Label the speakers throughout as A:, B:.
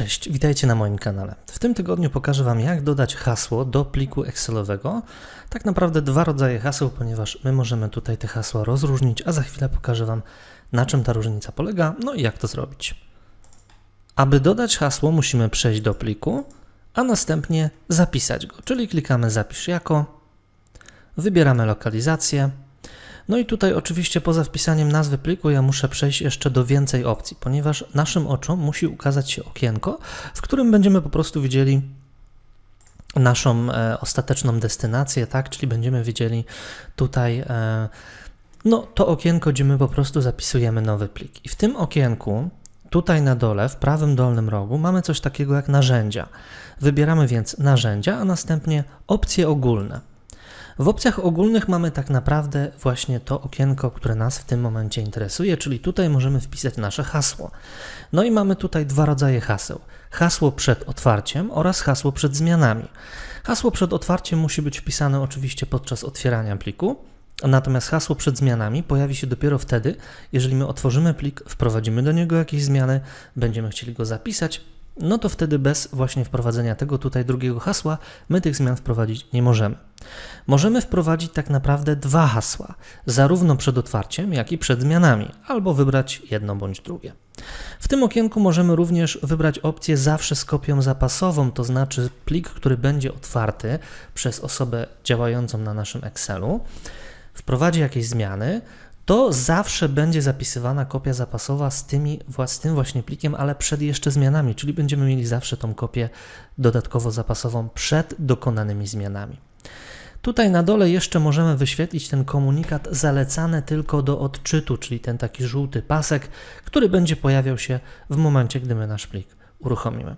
A: Cześć, witajcie na moim kanale. W tym tygodniu pokażę Wam, jak dodać hasło do pliku Excelowego. Tak naprawdę dwa rodzaje haseł, ponieważ my możemy tutaj te hasła rozróżnić, a za chwilę pokażę Wam, na czym ta różnica polega, no i jak to zrobić. Aby dodać hasło, musimy przejść do pliku, a następnie zapisać go, czyli klikamy Zapisz jako, wybieramy lokalizację, no i tutaj oczywiście poza wpisaniem nazwy pliku ja muszę przejść jeszcze do więcej opcji, ponieważ naszym oczom musi ukazać się okienko, w którym będziemy po prostu widzieli naszą e, ostateczną destynację, tak, czyli będziemy widzieli tutaj e, no to okienko, gdzie my po prostu zapisujemy nowy plik. I w tym okienku Tutaj na dole, w prawym dolnym rogu, mamy coś takiego jak narzędzia. Wybieramy więc narzędzia, a następnie opcje ogólne. W opcjach ogólnych mamy tak naprawdę właśnie to okienko, które nas w tym momencie interesuje, czyli tutaj możemy wpisać nasze hasło. No i mamy tutaj dwa rodzaje haseł. Hasło przed otwarciem oraz hasło przed zmianami. Hasło przed otwarciem musi być wpisane oczywiście podczas otwierania pliku, Natomiast hasło przed zmianami pojawi się dopiero wtedy, jeżeli my otworzymy plik, wprowadzimy do niego jakieś zmiany, będziemy chcieli go zapisać, no to wtedy bez właśnie wprowadzenia tego tutaj drugiego hasła my tych zmian wprowadzić nie możemy. Możemy wprowadzić tak naprawdę dwa hasła, zarówno przed otwarciem, jak i przed zmianami, albo wybrać jedno bądź drugie. W tym okienku możemy również wybrać opcję zawsze z kopią zapasową, to znaczy plik, który będzie otwarty przez osobę działającą na naszym Excelu wprowadzi jakieś zmiany, to zawsze będzie zapisywana kopia zapasowa z, tymi, z tym właśnie plikiem, ale przed jeszcze zmianami, czyli będziemy mieli zawsze tą kopię dodatkowo zapasową przed dokonanymi zmianami. Tutaj na dole jeszcze możemy wyświetlić ten komunikat zalecane tylko do odczytu, czyli ten taki żółty pasek, który będzie pojawiał się w momencie, gdy my nasz plik uruchomimy.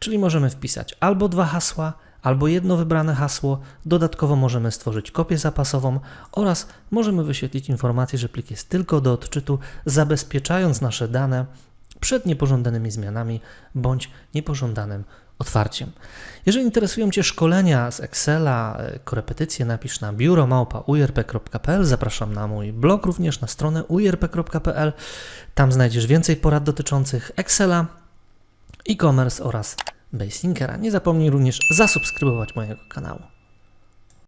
A: Czyli możemy wpisać albo dwa hasła, albo jedno wybrane hasło, dodatkowo możemy stworzyć kopię zapasową oraz możemy wyświetlić informację, że plik jest tylko do odczytu, zabezpieczając nasze dane przed niepożądanymi zmianami bądź niepożądanym otwarciem. Jeżeli interesują Cię szkolenia z Excela, e, korepetycje, napisz na biuromałpa.urp.pl. Zapraszam na mój blog również na stronę urp.pl. Tam znajdziesz więcej porad dotyczących Excela, e-commerce oraz Baselinkera. Nie zapomnij również zasubskrybować mojego kanału.